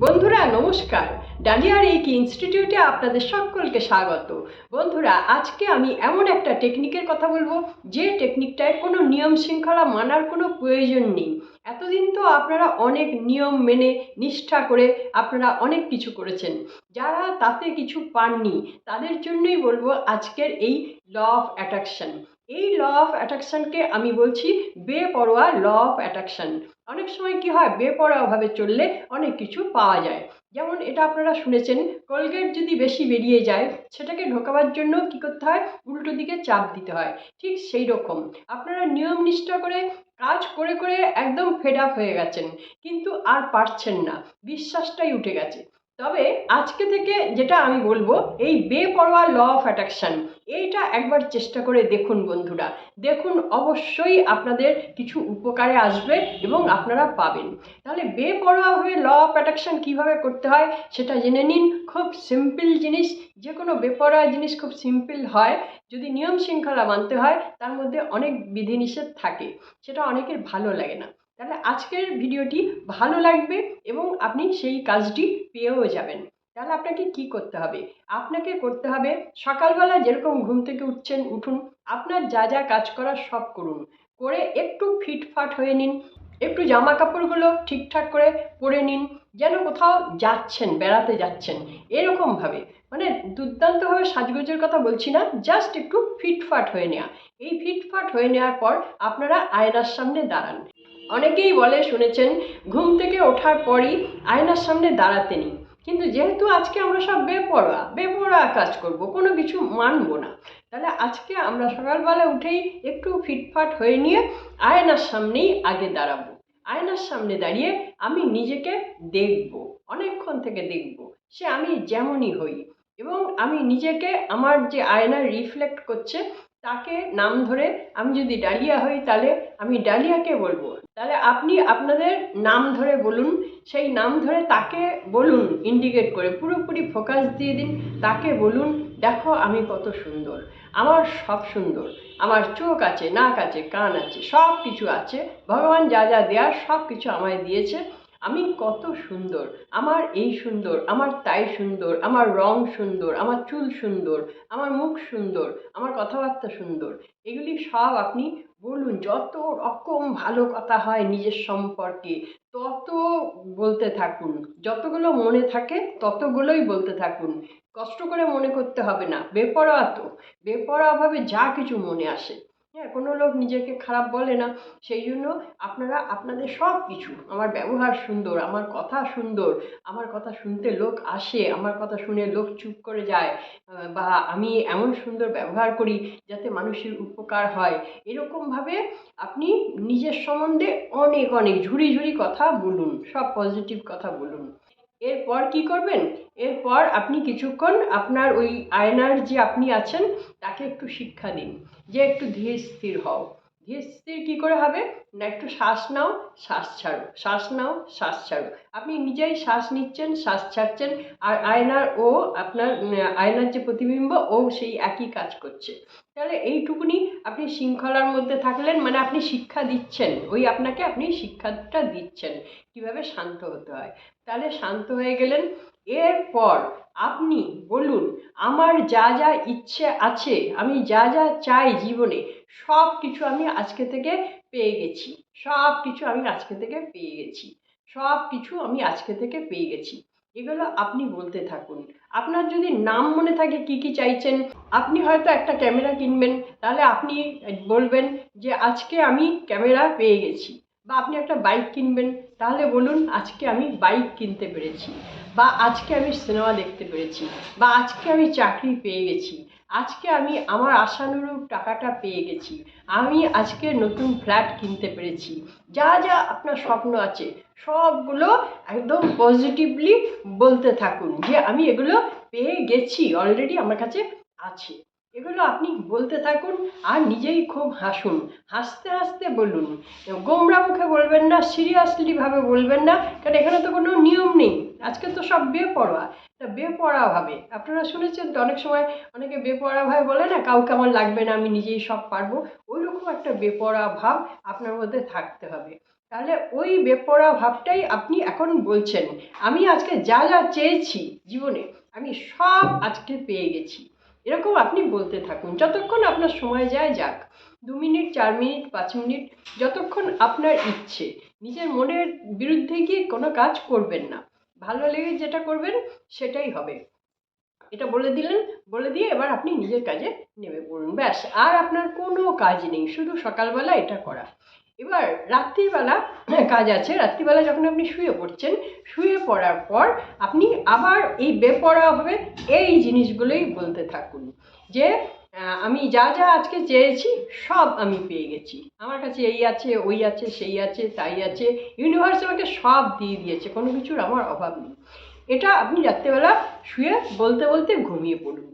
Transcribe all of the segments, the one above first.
বন্ধুরা, নমস্কার। ডালিয়ার এই কি ইনস্টিটিউটে আপনাদের সকলকে স্বাগত। বন্ধুরা, আজকে আমি এমন একটা টেকনিকের কথা বলব, যে টেকনিকটায় কোনো নিয়ম শৃঙ্খলা মানার কোনো প্রয়োজন নেই। এতদিন তো আপনারা অনেক নিয়ম মেনে, নিষ্ঠা করে আপনারা অনেক কিছু করেছেন। যারা তাতে কিছু পাননি, তাদের জন্যই বলব আজকের এই ল অফ অ্যাট্রাকশন এই ল অফ অ্যাট্রাকশনকে আমি বলছি বেপরোয়া ল অফ অ্যাট্রাকশন অনেক সময় কি হয়, বেপরোয়াভাবে চললে অনেক কিছু পাওয়া যায়। যেমন এটা আপনারা শুনেছেন, কোলগেট যদি বেশি বেরিয়ে যায়, সেটাকে ঢোকাবার জন্য কি করতে হয়, উল্টো দিকে চাপ দিতে হয়। ঠিক সেই রকম। আপনারা নিয়ম নিষ্ঠা করে কাজ করে করে একদম ফেড আপ হয়ে গেছেন। কিন্তু আর পারছেন না। বিশ্বাসটাই উঠে গেছে। তবে আজকে থেকে যেটা আমি বলব, এই বেপরোয়া ল অফ অ্যাট্রাকশন এইটা একবার চেষ্টা করে দেখুন বন্ধুরা। দেখুন অবশ্যই আপনাদের কিছু উপকারে আসবে এবং আপনারা পাবেন। তাহলে বেপরোয়া হয়ে ল অফ অ্যাট্রাকশন কীভাবে করতে হয়, সেটা জেনে নিন। খুব সিম্পল জিনিস যে কোনো বেপরোয়া জিনিস খুব সিম্পল হয়। যদি নিয়ম শৃঙ্খলা মানতে হয়, তার মধ্যে অনেক বিধিনিষেধ থাকে। সেটা অনেকের ভালো লাগে না। তাহলে আজকের ভিডিওটি ভালো লাগবে এবং আপনি সেই কাজটি পেয়েও যাবেন। তাহলে আপনাকে কি করতে হবে? আপনাকে করতে হবে সকালবেলা যেরকম ঘুম থেকে উঠছেন, উঠুন। আপনার যা যা কাজ করার সব করুন। করে একটু ফিটফাট হয়ে নিন। একটু জামা কাপড়গুলো ঠিকঠাক করে পরে নিন। যেন কোথাও যাচ্ছেন, বেড়াতে যাচ্ছেন, এরকমভাবে। মানে দুর্দান্তভাবে সাজগোজের কথা বলছি না জাস্ট একটু ফিটফাট হয়ে নেওয়া। এই ফিটফাট হয়ে নেওয়ার পর আপনারা আয়নার সামনে দাঁড়ান। অনেকেই বলে, শুনেছেন, ঘুম থেকে ওঠার পরই আয়নার সামনে দাঁড়াতে নেই। কিন্তু যেহেতু আজকে আমরা সব বেপরোয়া বেপরোয়া কাজ করব, কোনো কিছু মানবো না, তাহলে আজকে আমরা সকালবেলা উঠেই একটু ফিটফাট হয়ে নিয়ে আয়নার সামনেই আগে দাঁড়াবো। আয়নার সামনে দাঁড়িয়ে আমি নিজেকে দেখব, অনেকক্ষণ থেকে দেখব, সে আমি যেমনই হই। এবং আমি নিজেকে, আমার যে আয়নার রিফ্লেক্ট করছে তাকে নাম ধরে আমি যদি ডালিয়া হই তাহলে আমি ডালিয়াকে বলব। তাহলে আপনি আপনাদের নাম ধরে বলুন, সেই নাম ধরে তাকে বলুন ইন্ডিকেট করে, পুরোপুরি ফোকাস দিয়ে দিন, তাকে বলুন, দেখো আমি কত সুন্দর, আমার সব সুন্দর, আমার চোখ আছে, নাক আছে, কান আছে সব কিছু আছে, ভগবান যা যা দেয়ার সব কিছু আমায় দিয়েছে আমি কত সুন্দর, আমার এই সুন্দর, আমার তাই সুন্দর, আমার রং সুন্দর, আমার চুল সুন্দর, আমার মুখ সুন্দর, আমার কথাবার্তা সুন্দর। এগুলি সব আপনি বলুন, যত রকম ভালো কথা হয় নিজের সম্পর্কে, তত বলতে থাকুন। যতগুলো মনে থাকে, ততগুলোই বলতে থাকুন। কষ্ট করে মনে করতে হবে না, বেপরোয়া তো। বেপরোয়াভাবে যা কিছু মনে আসে। হ্যাঁ কোনো লোক নিজেকে খারাপ বলে না। সেই জন্য আপনারা, আপনাদের সব কিছু আমার ব্যবহার সুন্দর, আমার কথা সুন্দর, আমার কথা শুনতে লোক আসে, আমার কথা শুনে লোক চুপ করে যায় বা আমি এমন সুন্দর ব্যবহার করি যাতে মানুষের উপকার হয়। এরকমভাবে আপনি নিজের সম্বন্ধে অনেক অনেক ঝুড়ি ঝুড়ি কথা বলুন, সব পজিটিভ কথা বলুন। এরপর কি করবেন? এরপর আপনি কিছুক্ষণ আপনার ওই আয়নার যে আপনি আছেন, তাকে একটু শিক্ষা দিন। যে একটু ধীর স্থির হও। ধীর স্থির কী করে হবে? না, একটু শ্বাস নাও, শ্বাস ছাড়ো, শ্বাস নাও, শ্বাস ছাড়ো। আপনি নিজেই শ্বাস নিচ্ছেন, শ্বাস ছাড়ছেন, আর আয়নার ও আপনার আয়নার যে প্রতিবিম্ব, ও সেই একই কাজ করছে। তাহলে এইটুকুনি আপনি শৃঙ্খলার মধ্যে থাকলেন মানে আপনি শিক্ষা দিচ্ছেন, ওই আপনাকে আপনি শিক্ষাটা দিচ্ছেন, কীভাবে শান্ত হতে হয়। তাহলে শান্ত হয়ে গেলেন এরপর আপনি বলুন, আমার যা যা ইচ্ছে আছে, আমি যা যা চাই জীবনে সব কিছু আমি আজকে থেকে পেয়ে গেছি। সব কিছু আমি আজকে থেকে পেয়ে গেছি। সব কিছু আমি আজকে থেকে পেয়ে গেছি। এগুলো আপনি বলতে থাকুন। আপনার যদি নাম মনে থাকে কি কি চাইছেন, আপনি হয়তো একটা ক্যামেরা কিনবেন, তাহলে আপনি বলবেন যে, আজকে আমি ক্যামেরা পেয়ে গেছি। বা, আপনি একটা বাইক কিনবেন তাহলে বলুন, আজকে আমি বাইক কিনতে পেরেছি, বা আজকে আমি সিনেমা দেখতে পেরেছি, বা আজকে আমি চাকরি পেয়ে গেছি, আজকে আমি আমার আশানুরূপ টাকাটা পেয়ে গেছি, আমি আজকে নতুন ফ্ল্যাট কিনতে পেরেছি। যা যা আপনার স্বপ্ন আছে, সবগুলো একদম পজিটিভলি বলতে থাকুন যে আমি এগুলো পেয়ে গেছি অলরেডি আমার কাছে আছে। এগুলো আপনি বলতে থাকুন আর নিজেই খুব হাসুন। হাসতে হাসতে বলুন। গোমরা মুখে বলবেন না সিরিয়াসলিভাবে বলবেন না, কারণ এখানে তো কোনো নিয়ম নেই। আজকে তো সব বেপরোয়া। তা বেপরোয়াভাবে আপনারা শুনেছেন তো, অনেক সময় অনেকে বেপরোয়াভাবে বলে না, কাউকে আমার লাগবে না, আমি নিজেই সব পারব। ওই রকম একটা বেপরোয়া ভাব আপনার মধ্যে থাকতে হবে। তাহলে ওই বেপরোয়া ভাবটাই আপনি এখন বলছেন। আমি আজকে যা যা চেয়েছি জীবনে, আমি সব আজকে পেয়ে গেছি। এরকম আপনি বলতে থাকুন। যতক্ষণ আপনার সময় যায় যাক, দু মিনিট, চার মিনিট, পাঁচ মিনিট, যতক্ষণ আপনার ইচ্ছে, নিজের মনের বিরুদ্ধে গিয়ে কোনো কাজ করবেন না। ভালো লেগে যেটা করবেন, সেটাই হবে। এটা বলে দিলেন, বলে দিয়ে এবার আপনি নিজের কাজে নেমে পড়ুন। ব্যাস, আর আপনার কোনো কাজ নেই, শুধু সকালবেলা এটা করা। এবার রাত্রিবেলা কাজ আছে। রাত্রিবেলা যখন আপনি শুয়ে পড়ছেন, শুয়ে পড়ার পর আপনি আবার এই বেপরোয়াভাবে এই জিনিসগুলোই বলতে থাকুন যে আমি যা যা আজকে চেয়েছি, সব আমি পেয়ে গেছি। আমার কাছে এই আছে, ওই আছে, সেই আছে, তাই আছে। ইউনিভার্স আমাকে সব দিয়ে দিয়েছে, কোনো কিছুর আমার অভাব নেই। এটা আপনি রাত্রেবেলা শুয়ে বলতে বলতে ঘুমিয়ে পড়ুন।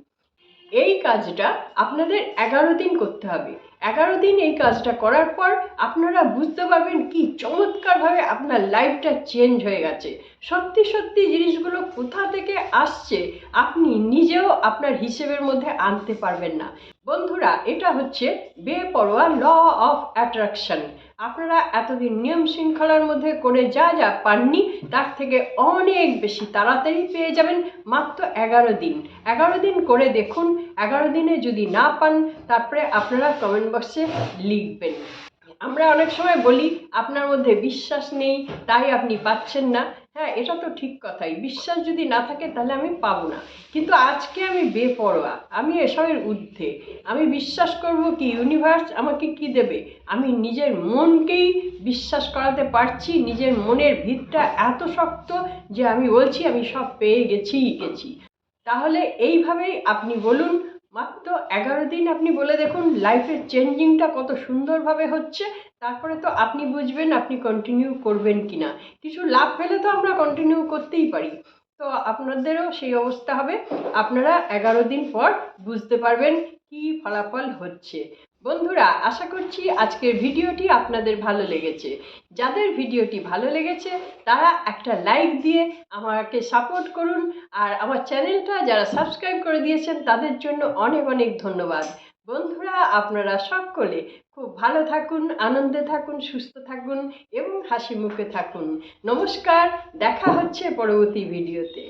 এই কাজটা আপনাদের এগারো দিন করতে হবে। এগারো দিন এই কাজটা করার পর আপনারা বুঝতে পারবেন কি চমৎকারভাবে আপনার লাইফটা চেঞ্জ হয়ে গেছে। সত্যি সত্যি জিনিসগুলো কোথা থেকে আসছে আপনি নিজেও আপনার হিসেবের মধ্যে আনতে পারবেন না। বন্ধুরা, এটা হচ্ছে বেপরোয়া ল অফ অ্যাট্রাকশন আপনারা এতদিন নিয়ম শৃঙ্খলার মধ্যে করে যা যা পাননি, তার থেকে অনেক বেশি তাড়াতাড়ি পেয়ে যাবেন মাত্র এগারো দিন। এগারো দিন করে দেখুন, এগারো দিনে যদি না পান, তারপরে আপনারা কমেন্ট বক্সে লিখবেন। আমরা অনেক সময় বলি, আপনার মধ্যে বিশ্বাস নেই, তাই আপনি পাচ্ছেন না। হ্যাঁ এটা তো ঠিক কথাই। বিশ্বাস যদি না থাকে তাহলে আমি পাবো না। কিন্তু আজকে আমি বেপরোয়া। আমি এসবের ঊর্ধ্বে। আমি বিশ্বাস করব কি ইউনিভার্স আমাকে কি দেবে? আমি নিজের মনকেই বিশ্বাস করাতে পারছি। নিজের মনের ভিতটা এত শক্ত যে আমি বলছি, আমি সব পেয়ে গেছি গেছি। তাহলে এইভাবেই আপনি বলুন মাত্র এগারো দিন আপনি বলে দেখুন লাইফের চেঞ্জিংটা কত সুন্দরভাবে হচ্ছে। তারপরে তো আপনি বুঝবেন আপনি কন্টিনিউ করবেন কি না কিছু লাভ পেলে তো আমরা কন্টিনিউ করতেই পারি। তো আপনাদেরও সেই অবস্থা হবে। আপনারা এগারো দিন পর বুঝতে পারবেন কি ফলাফল হচ্ছে। বন্ধুরা, আশা করছি আজকের ভিডিওটি আপনাদের ভালো লেগেছে। যাদের ভিডিওটি ভালো লেগেছে, তারা একটা লাইক দিয়ে আমাকে সাপোর্ট করুন। আর আমার চ্যানেলটা যারা সাবস্ক্রাইব করে দিয়েছেন, তাদের জন্য অনেক অনেক ধন্যবাদ। বন্ধুরা, আপনারা সকলে খুব ভালো থাকুন, আনন্দে থাকুন, সুস্থ থাকুন এবং হাসি মুখে থাকুন। নমস্কার, দেখা হচ্ছে পরবর্তী ভিডিওতে।